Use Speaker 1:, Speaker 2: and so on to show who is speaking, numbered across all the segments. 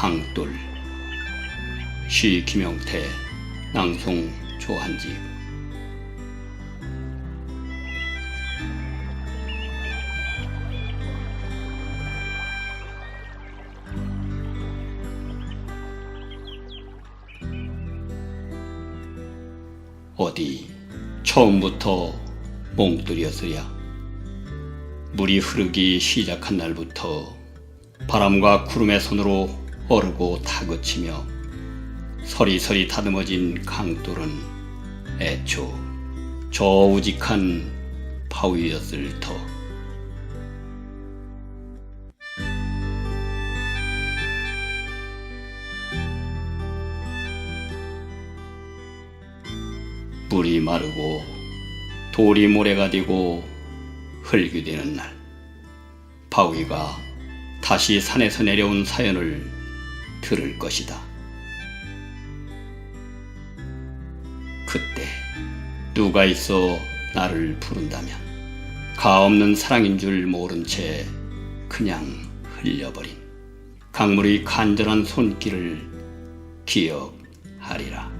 Speaker 1: 강돌 시 김영태 낭송 조한집 어디 처음부터 몽돌이었으랴? 물이 흐르기 시작한 날부터 바람과 구름의 손으로 어르고 다그치며 서리서리 다듬어진 강돌은 애초 저 우직한 바위였을 터. 물이 마르고 돌이 모래가 되고 흙이 되는 날 바위가 다시 산에서 내려온 사연을 들을 것이다. 그때 누가 있어 나를 부른다면 가 없는 사랑인 줄 모른 채 그냥 흘려버린 강물의 간절한 손길을 기억하리라.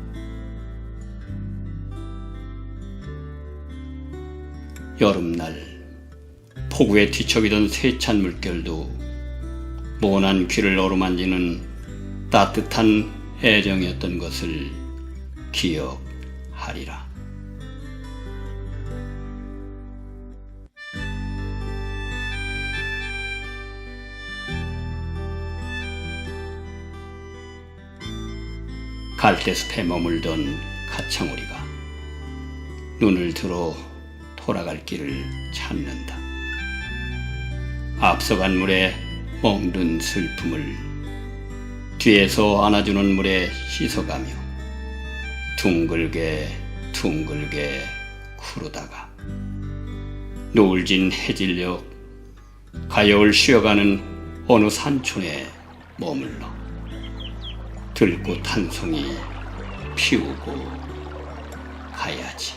Speaker 1: 여름날 폭우에 뒤척이던 세찬 물결도 모난 귀를 어루만지는 따뜻한 애정이었던 것을 기억하리라. 갈대숲에 머물던 가창우리가 눈을 들어 돌아갈 길을 찾는다. 앞서간 물에 멍든 슬픔을 뒤에서 안아주는 물에 씻어가며 둥글게 둥글게 구르다가 노을진 해질녘 가여울 쉬어가는 어느 산촌에 머물러 들꽃 한 송이 피우고 가야지.